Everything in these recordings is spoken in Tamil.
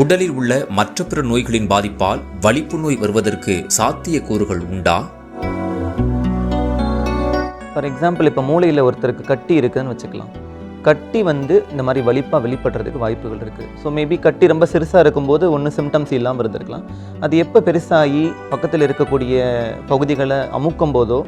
உடலில் உள்ள மற்ற பிற நோய்களின் பாதிப்பால் வலிப்பு நோய் வருவதற்கு சாத்தியக்கூறுகள் உண்டா? ஃபார் எக்ஸாம்பிள் இப்போ மூளையில் ஒருத்தருக்கு கட்டி இருக்குதுன்னு வச்சுக்கலாம். கட்டி வந்து இந்த மாதிரி வலிப்பாக வெளிப்படுறதுக்கு வாய்ப்புகள் இருக்குது ஸோ மேபி கட்டி ரொம்ப சிறுசாக இருக்கும்போது ஒன்றும் சிம்டம்ஸ் இல்லாமல் இருந்திருக்கலாம். அது எப்போ பெருசாகி பக்கத்தில் இருக்கக்கூடிய பகுதிகளை அமுக்கும் போதோ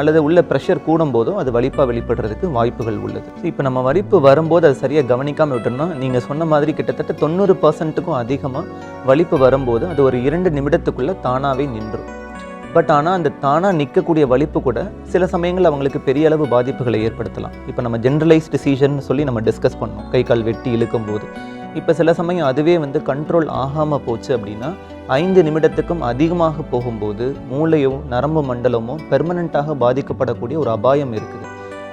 அல்லது உள்ள ப்ரெஷர் கூடும் போதோ அது வலிப்பாக வெளிப்படுறதுக்கு வாய்ப்புகள் உள்ளது. ஸோ இப்போ நம்ம வலிப்பு வரும்போது அது சரியாக கவனிக்காமல் விட்டோம்னா நீங்கள் சொன்ன மாதிரி கிட்டத்தட்ட தொண்ணூறு பர்சன்ட்டுக்கும் அதிகமாக வலிப்பு வரும்போது அது ஒரு இரண்டு நிமிடத்துக்குள்ளே தானாகவே நின்றும். பட் ஆனால் அந்த தானாக நிற்கக்கூடிய வலிப்பு கூட சில சமயங்கள் அவங்களுக்கு பெரிய அளவு பாதிப்புகளை ஏற்படுத்தலாம். இப்போ நம்ம ஜென்ரலைஸ்டு சீசன் சொல்லி நம்ம டிஸ்கஸ் பண்ணோம். கை கால் வெட்டி இழுக்கும் போது இப்போ சில சமயம் அதுவே வந்து கண்ட்ரோல் ஆகாமல் போச்சு அப்படின்னா ஐந்து நிமிடத்துக்கும் அதிகமாக போகும்போது மூளையோ நரம்பு மண்டலமோ பெர்மனண்ட்டாக பாதிக்கப்படக்கூடிய ஒரு அபாயம் இருக்குது.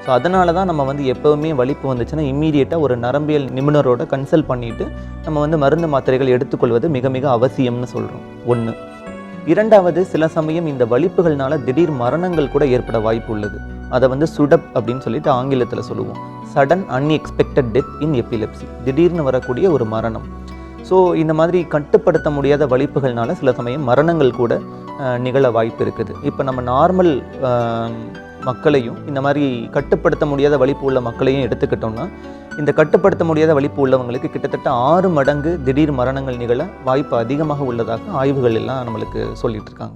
ஸோ அதனால தான் நம்ம வந்து எப்போவுமே வலிப்பு வந்துச்சுன்னா இம்மீடியட்டாக ஒரு நரம்பியல் நிபுணரோட கன்சல்ட் பண்ணிவிட்டு நம்ம வந்து மருந்து மாத்திரைகள் எடுத்துக்கொள்வது மிக மிக அவசியம்னு சொல்கிறோம் ஒன்று இரண்டாவது சில சமயம் இந்த வலிப்புகள்னால திடீர் மரணங்கள் கூட ஏற்பட வாய்ப்பு உள்ளது அதை வந்து சுடப் அப்படின்னு சொல்லிட்டு ஆங்கிலத்தில் சொல்லுவோம். Sudden unexpected death in epilepsy திடீர்னு வரக்கூடிய ஒரு மரணம். ஸோ இந்த மாதிரி கட்டுப்படுத்த முடியாத வலிப்புகள்னால சில சமயம் மரணங்கள் கூட நிகழ வாய்ப்பு இருக்குது. இப்போ நம்ம நார்மல் மக்களையும் இந்த மாதிரி கட்டுப்படுத்த முடியாத வலிப்பு உள்ள மக்களையும் எடுத்துக்கிட்டோம்னா இந்த கட்டுப்படுத்த முடியாத வலிப்பு உள்ளவங்களுக்கு கிட்டத்தட்ட ஆறு மடங்கு திடீர் மரணங்கள் நிகழ வாய்ப்பு அதிகமாக உள்ளதாக ஆய்வுகள் எல்லாம் நம்மளுக்கு சொல்லிட்டு இருக்காங்க.